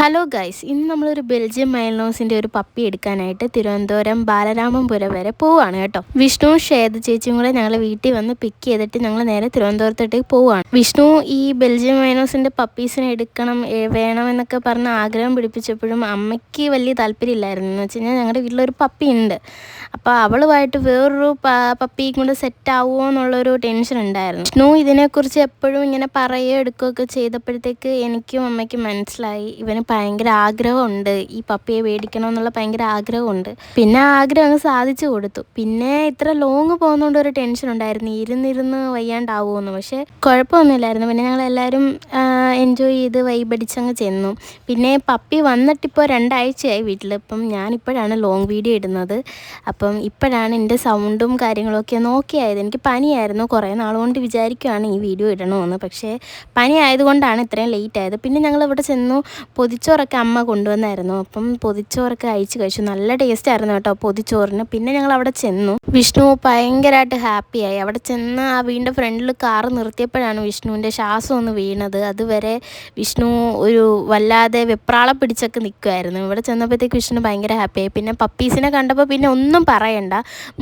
Hello guys ഇന്ന് നമ്മളൊരു Belgium മൈൽനോസിന്റെ ഒരു പപ്പി എടുക്കാനായിട്ട് തിരുവനന്തപുരം ബാലരാമപുരം വരെ പോവുകയാണ് കേട്ടോ. വിഷ്ണു ശ്വേത ചേച്ചിയും കൂടെ ഞങ്ങൾ വീട്ടിൽ വന്ന് പിക്ക് ചെയ്തിട്ട് ഞങ്ങൾ നേരെ തിരുവനന്തപുരത്തോട്ടേക്ക് പോവുകയാണ് വിഷ്ണു ഈ ബെൽജിയം മൈനോസിന്റെ പപ്പീസിനെ എടുക്കണം വേണമെന്നൊക്കെ പറഞ്ഞ് ആഗ്രഹം പിടിപ്പിച്ചപ്പോഴും അമ്മയ്ക്ക് വലിയ താല്പര്യമില്ലായിരുന്നു. എന്ന് വെച്ച് കഴിഞ്ഞാൽ ഞങ്ങളുടെ വീട്ടിലൊരു പപ്പി ഉണ്ട്. അപ്പോൾ അവളുമായിട്ട് വേറൊരു പപ്പിയും കൂടെ സെറ്റ് ആവുമോ എന്നുള്ളൊരു ടെൻഷൻ ഉണ്ടായിരുന്നു. വിഷ്ണു ഇതിനെക്കുറിച്ച് എപ്പോഴും ഇങ്ങനെ പറയുകയോ എടുക്കുകയൊക്കെ ചെയ്തപ്പോഴത്തേക്ക് എനിക്കും അമ്മയ്ക്കും മനസ്സിലായി. ഇവന് ഭയങ്കര ആഗ്രഹമുണ്ട്. ഈ പപ്പിയെ മേടിക്കണം എന്നുള്ള ഭയങ്കര ആഗ്രഹമുണ്ട്. പിന്നെ ആഗ്രഹം അങ്ങ് സാധിച്ചു കൊടുത്തു. പിന്നെ ഇത്ര ലോങ് പോകുന്നതുകൊണ്ട് ഒരു ടെൻഷൻ ഉണ്ടായിരുന്നു. ഇരുന്നിരുന്ന് വയ്യാണ്ടാവുമെന്ന്. പക്ഷെ കുഴപ്പമൊന്നുമില്ലായിരുന്നു. പിന്നെ ഞങ്ങൾ എല്ലാവരും എൻജോയ് ചെയ്ത് വൈബടിച്ചങ്ങ് ചെന്നു. പിന്നെ പപ്പി വന്നിട്ടിപ്പോൾ രണ്ടാഴ്ചയായി വീട്ടിൽ ഇപ്പം ഞാനിപ്പോഴാണ് ലോങ് വീഡിയോ ഇടുന്നത്. അപ്പം ഇപ്പോഴാണ് എന്റെ സൗണ്ടും കാര്യങ്ങളൊക്കെ നോക്കിയായത്. എനിക്ക് പനിയായിരുന്നു. കുറേ നാളുകൊണ്ട് വിചാരിക്കുകയാണ് ഈ വീഡിയോ ഇടണമെന്ന് പക്ഷേ പനി ആയതുകൊണ്ടാണ് ഇത്രയും ലേറ്റ് ആയത്. പിന്നെ ഞങ്ങൾ ഇവിടെ ചെന്നു പൊതിച്ചോറൊക്കെ അമ്മ കൊണ്ടുവന്നായിരുന്നു. അപ്പം പൊതിച്ചോറൊക്കെ അഴിച്ച് കഴിച്ചു. നല്ല ടേസ്റ്റ് ആയിരുന്നു കേട്ടോ പൊതിച്ചോറിന്. പിന്നെ ഞങ്ങൾ അവിടെ ചെന്നു. വിഷ്ണു ഭയങ്കരമായിട്ട് ഹാപ്പിയായി അവിടെ ചെന്ന് ആ വീടിന്റെ ഫ്രണ്ടിൽ കാറ് നിർത്തിയപ്പോഴാണ് വിഷ്ണുവിന്റെ ശ്വാസം ഒന്ന് വീണത്. അതുവരെ വിഷ്ണു ഒരു വല്ലാതെ വെപ്രാളം പിടിച്ചൊക്കെ നിൽക്കുമായിരുന്നു ഇവിടെ ചെന്നപ്പോഴത്തേക്ക് വിഷ്ണു ഭയങ്കര ഹാപ്പിയായി പിന്നെ പപ്പീസിനെ കണ്ടപ്പോൾ പിന്നെ ഒന്നും പറയണ്ട.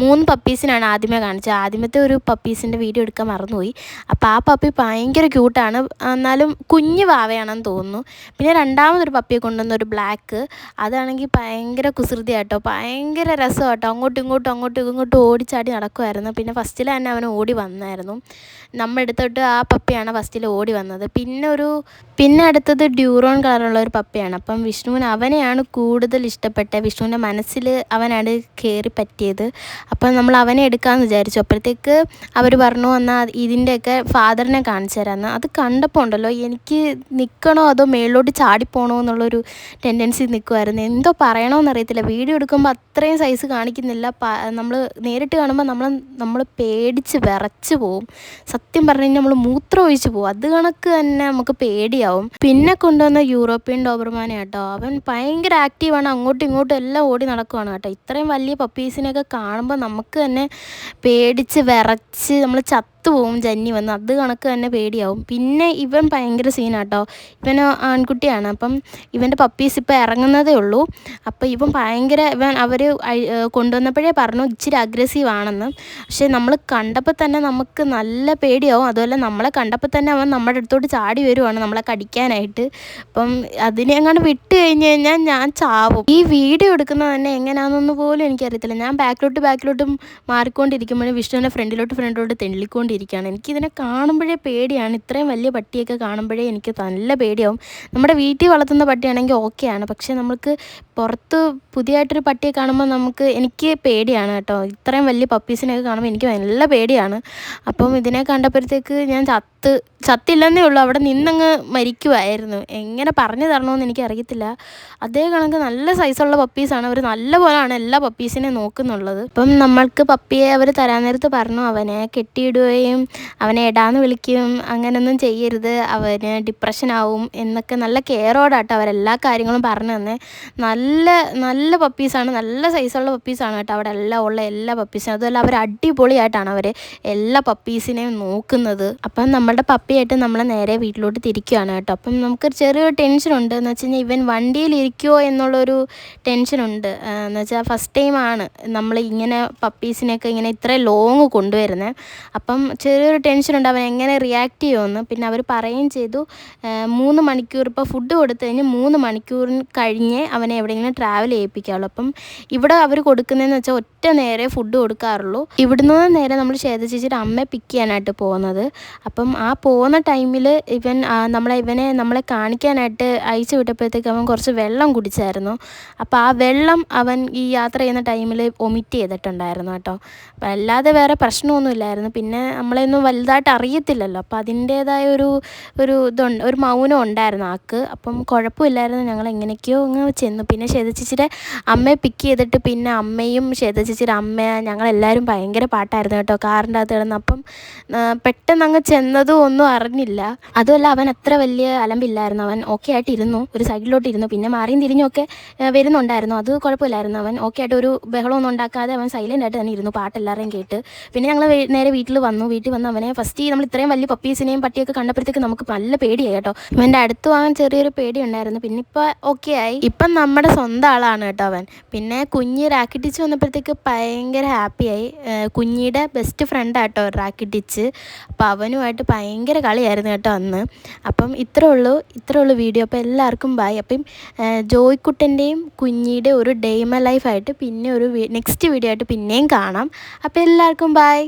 മൂന്ന് പപ്പീസിനാണ് ആദ്യമേ കാണിച്ചത്. ആദ്യമത്തെ ഒരു പപ്പീസിന്റെ വീഡിയോ എടുക്കാൻ മറന്നുപോയി. അപ്പോൾ ആ പപ്പി ഭയങ്കര ക്യൂട്ടാണ് എന്നാലും കുഞ്ഞു വാവയാണെന്ന് തോന്നുന്നു. പിന്നെ രണ്ടാമതൊരു പപ്പിയെ കൊണ്ടുവന്ന ഒരു ബ്ലാക്ക് അതാണെങ്കിൽ ഭയങ്കര കുസൃതി കേട്ടോ ഭയങ്കര രസം കേട്ടോ അങ്ങോട്ടും ഇങ്ങോട്ടും അങ്ങോട്ടും ഇങ്ങോട്ടും ഓടിച്ചാടി നടക്കുമായിരുന്നു പിന്നെ ഫസ്റ്റിൽ തന്നെ അവൻ ഓടി വന്നായിരുന്നു. നമ്മുടെ അടുത്തോട്ട് ആ പപ്പിയാണ് ഫസ്റ്റിൽ ഓടി വന്നത്. പിന്നെ ഒരു പിന്നെ അടുത്തത് ഡ്യൂറോൺ കളറുള്ള ഒരു പപ്പയാണ്. അപ്പം വിഷ്ണുവിന് അവനെയാണ് കൂടുതൽ ഇഷ്ടപ്പെട്ട വിഷ്ണുവിന്റെ മനസ്സിൽ അവനാണ് കയറി പറ്റിയത്. അപ്പം നമ്മൾ അവനെ എടുക്കാമെന്ന് വിചാരിച്ചു. അപ്പോഴത്തേക്ക് അവർ പറഞ്ഞു എന്നാൽ ഇതിന്റെയൊക്കെ ഫാദറിനെ കാണിച്ചു തരാമെന്ന് അത് കണ്ടപ്പോൾ ഉണ്ടല്ലോ എനിക്ക് നിൽക്കണോ അതോ മേളിലോട്ട് ചാടിപ്പോണോ എന്നുള്ളൊരു ടെൻഡൻസി നിൽക്കുമായിരുന്നു എന്തോ പറയണമെന്നറിയത്തില്ല വീഡിയോ എടുക്കുമ്പോൾ അത്രയും സൈസ് കാണിക്കുന്നില്ല. നമ്മൾ നേരിട്ട് കാണുമ്പോൾ നമ്മൾ നമ്മൾ പേടിച്ച് വിറച്ച് പോവും. സത്യം പറഞ്ഞു കഴിഞ്ഞാൽ നമ്മൾ മൂത്രം ഒഴിച്ച് പോവും. അത് കണക്ക് തന്നെ നമുക്ക് പേടിയാവും. പിന്നെ കൊണ്ടുവന്ന യൂറോപ്യൻ ഡോബർമാനെ കേട്ടോ. അവൻ ഭയങ്കര ആക്റ്റീവാണ് അങ്ങോട്ടും ഇങ്ങോട്ടും എല്ലാം ഓടി നടക്കുവാണ് കേട്ടോ. ഇത്രയും വലിയ പപ്പീസിനെയൊക്കെ കാണുമ്പോൾ നമുക്ക് തന്നെ പേടിച്ച് വിറച്ച് നമ്മൾ ചത്തു പോവും ജന്നി വന്ന്. അത് കണക്ക് തന്നെ പേടിയാവും. പിന്നെ ഇവൻ ഭയങ്കര സീനാട്ടോ. ഇവൻ ആൺകുട്ടിയാണ്. അപ്പം ഇവന്റെ പപ്പീസ് ഇപ്പോൾ ഇറങ്ങുന്നതേ ഉള്ളൂ. അപ്പോൾ ഇവൻ ഭയങ്കര ഇവൻ അവർ കൊണ്ടുവന്നപ്പോഴേ പറഞ്ഞു ഇച്ചിരി അഗ്രസീവ് ആണെന്ന്. പക്ഷേ നമ്മൾ കണ്ടപ്പോൾ തന്നെ നമുക്ക് നല്ല പേടിയാവും. അതുപോലെ നമ്മളെ കണ്ടപ്പോൾ തന്നെ അവൻ നമ്മുടെ അടുത്തോട്ട് ചാടി വരുവാണ് നമ്മളെ കടിക്കാനായിട്ട്. അപ്പം അതിനെ അങ്ങോട്ട് വിട്ട് കഴിഞ്ഞ് കഴിഞ്ഞാൽ ഞാൻ ചാവും. ഈ വീഡിയോ എടുക്കുന്നത് തന്നെ എങ്ങനെയാണെന്നൊന്നും പോലും എനിക്കറിയത്തില്ല. ഞാൻ ബാക്കിലോട്ട് ബാക്കിലോട്ടും മാറിക്കൊണ്ടിരിക്കുമ്പോഴും വിഷ്ണുവിനെ ഫ്രണ്ടിലോട്ട് ഫ്രണ്ടിലോട്ട് തെള്ളിക്കൊണ്ടിരിക്കുകയാണ് എനിക്കിതിനെ കാണുമ്പോഴേ പേടിയാണ്. ഇത്രയും വലിയ പട്ടിയൊക്കെ കാണുമ്പോഴേ എനിക്ക് നല്ല പേടിയാവും. നമ്മുടെ വീട്ടിൽ വളർത്തുന്ന പട്ടിയാണെങ്കിൽ ഓക്കെയാണ്. പക്ഷേ നമുക്ക് പുറത്ത് പുതിയതായിട്ടൊരു പട്ടിയെ കാണുമ്പോൾ നമുക്ക് എനിക്ക് പേടിയാണ് കേട്ടോ. ഇത്രയും വലിയ പപ്പീസിനെയൊക്കെ കാണുമ്പോൾ എനിക്ക് നല്ല പേടിയാണ്. അപ്പം ഇതിനെ കണ്ടപ്പോഴത്തേക്ക് ഞാൻ ചത്ത് ചത്തില്ലെന്നേ ഉള്ളൂ. അവിടെ നിന്നങ്ങ് മരിക്കുമായിരുന്നു എങ്ങനെ പറഞ്ഞു തരണമെന്ന് എനിക്ക് അറിയത്തില്ല അതേ കണക്ക് നല്ല സൈസുള്ള പപ്പീസാണ്. അവർ നല്ല പോലെയാണ് എല്ലാ പപ്പീസിനെ നോക്കുന്നുള്ളത്. അപ്പം നമ്മൾക്ക് പപ്പിയെ അവർ തരാൻ നേരത്ത് പറഞ്ഞു. അവനെ കെട്ടിയിടുകയും അവനെ എടാന്ന് വിളിക്കും അങ്ങനെയൊന്നും ചെയ്യരുത് അവന് ഡിപ്രഷൻ ആവും എന്നൊക്കെ നല്ല കെയറോടാട്ടോ അവരെല്ലാ കാര്യങ്ങളും പറഞ്ഞു തന്നെ. നല്ല നല്ല പപ്പീസാണ് നല്ല സൈസുള്ള പപ്പീസാണ് കേട്ടോ അവിടെ എല്ലാം ഉള്ള എല്ലാ പപ്പീസും അതുപോലെ അവർ അടിപൊളിയായിട്ടാണ് അവർ എല്ലാ പപ്പീസിനെയും നോക്കുന്നത്. അപ്പം നമ്മുടെ പപ്പിയായിട്ട് നമ്മൾ നേരെ വീട്ടിലോട്ട് തിരിക്കുകയാണ് കേട്ടോ. അപ്പം നമുക്ക് ചെറിയൊരു ടെൻഷനുണ്ട് എന്ന് വെച്ച് കഴിഞ്ഞാൽ ഇവൻ വണ്ടിയിൽ ഇരിക്കുമോ എന്നുള്ളൊരു ടെൻഷനുണ്ട് എന്ന് വെച്ചാൽ ഫസ്റ്റ് ടൈമാണ് നമ്മൾ ഇങ്ങനെ പപ്പീസിനെയൊക്കെ ഇങ്ങനെ ഇത്ര ലോങ് കൊണ്ടുവരുന്നത് അപ്പം ചെറിയൊരു ടെൻഷൻ ഉണ്ട്. അവൻ എങ്ങനെ റിയാക്ട് ചെയ്യുമെന്ന്. പിന്നെ അവർ പറയുകയും ചെയ്തു. മൂന്ന് മണിക്കൂർ ഇപ്പോൾ ഫുഡ് കൊടുത്തു കഴിഞ്ഞ് മൂന്ന് മണിക്കൂറിന് കഴിഞ്ഞേ അവനെ എവിടെയെങ്കിലും ട്രാവൽ ചെയ്യിപ്പിക്കാവുള്ളൂ. അപ്പം ഇവിടെ അവർ കൊടുക്കുന്നതെന്ന് വെച്ചാൽ ഒറ്റ നേരെ ഫുഡ് കൊടുക്കാറുള്ളൂ. ഇവിടുന്ന് നേരെ നമ്മൾ ശ്വേത ചേച്ചിയുടെ അമ്മയെ പിക്ക് ചെയ്യാനായിട്ട് പോകുന്നത്. അപ്പം ആ പോകുന്ന ടൈമിൽ ഇവൻ നമ്മളെ ഇവനെ നമ്മളെ കാണിക്കാനായിട്ട് അയച്ചു വിട്ടപ്പോഴത്തേക്ക് അവൻ കുറച്ച് വെള്ളം കുടിച്ചായിരുന്നു. അപ്പോൾ ആ വെള്ളം അവൻ ഈ യാത്ര ചെയ്യുന്ന ടൈമിൽ ഒമിറ്റ് ചെയ്തിട്ടുണ്ടായിരുന്നു കേട്ടോ. അല്ലാതെ വേറെ പ്രശ്നമൊന്നുമില്ലായിരുന്നു. പിന്നെ നമ്മളെയൊന്നും വലുതായിട്ട് അറിയത്തില്ലല്ലോ അപ്പോൾ അതിന്റേതായ ഒരു ഒരു ഇതുണ്ട് ഒരു മൗനം ഉണ്ടായിരുന്നു ആക്ക് അപ്പം കുഴപ്പമില്ലായിരുന്നു. ഞങ്ങൾ എങ്ങനെയൊക്കെയോ അങ്ങ് ചെന്നു. പിന്നെ ശ്വേത ചേച്ചിയുടെ അമ്മയെ പിക്ക് ചെയ്തിട്ട് പിന്നെ അമ്മയും ശ്വേത ചേച്ചിയുടെ അമ്മ ഞങ്ങളെല്ലാവരും ഭയങ്കര പാട്ടായിരുന്നു കേട്ടോ. കാറിന്റെ അകത്ത് കിടന്ന്. അപ്പം പെട്ടെന്ന് അങ്ങ് ചെന്നതും ഒന്നും അറിഞ്ഞില്ല. അതുമല്ല അവൻ അത്ര വലിയ അലമ്പില്ലായിരുന്നു. അവൻ ഓക്കെ ആയിട്ട് ഇരുന്നു ഒരു സൈഡിലോട്ട് ഇരുന്നു. പിന്നെ മാറിയും തിരിഞ്ഞൊക്കെ വരുന്നുണ്ടായിരുന്നു. അത് കുഴപ്പമില്ലായിരുന്നു. അവൻ ഓക്കെ ആയിട്ട് ഒരു ബഹളമൊന്നും ഉണ്ടാക്കാതെ അവൻ സൈലന്റ് ആയിട്ട് തന്നെ ഇരുന്നു. പാട്ടെല്ലാവരെയും കേട്ട്. പിന്നെ ഞങ്ങൾ നേരെ വീട്ടിൽ വന്നു. വന്നു വീട്ടിൽ വന്ന് അവനെ ഫസ്റ്റ് നമ്മൾ ഇത്രയും വലിയ പപ്പീസിനെയും പട്ടിയൊക്കെ കണ്ടപ്പോഴത്തേക്ക് നമുക്ക് നല്ല പേടിയായി കേട്ടോ. ഇവന്റെ അടുത്ത് വാങ്ങാൻ ചെറിയൊരു പേടി ഉണ്ടായിരുന്നു. പിന്നെ ഇപ്പോൾ ഓക്കെ ആയി. ഇപ്പം നമ്മുടെ സ്വന്തം ആളാണ് കേട്ടോ അവൻ. പിന്നെ കുഞ്ഞ് റാക്കിട്ടിച്ച് വന്നപ്പോഴത്തേക്ക് ഭയങ്കര ഹാപ്പിയായി കുഞ്ഞിയുടെ ബെസ്റ്റ് ഫ്രണ്ടാട്ടോ റാക്കിട്ടിച്ച്. അപ്പോൾ അവനുമായിട്ട് ഭയങ്കര കളിയായിരുന്നു കേട്ടോ അന്ന്. അപ്പം ഇത്രേ ഉള്ളൂ ഇത്രേ ഉള്ളൂ വീഡിയോ അപ്പോൾ എല്ലാവർക്കും ബൈ അപ്പം ജോയ്ക്കുട്ടന്റെയും കുഞ്ഞിയുടെ ഒരു ഡേമ ലൈഫായിട്ട് പിന്നെ ഒരു നെക്സ്റ്റ് വീഡിയോ ആയിട്ട് പിന്നെയും കാണാം. അപ്പോൾ എല്ലാവർക്കും ബൈ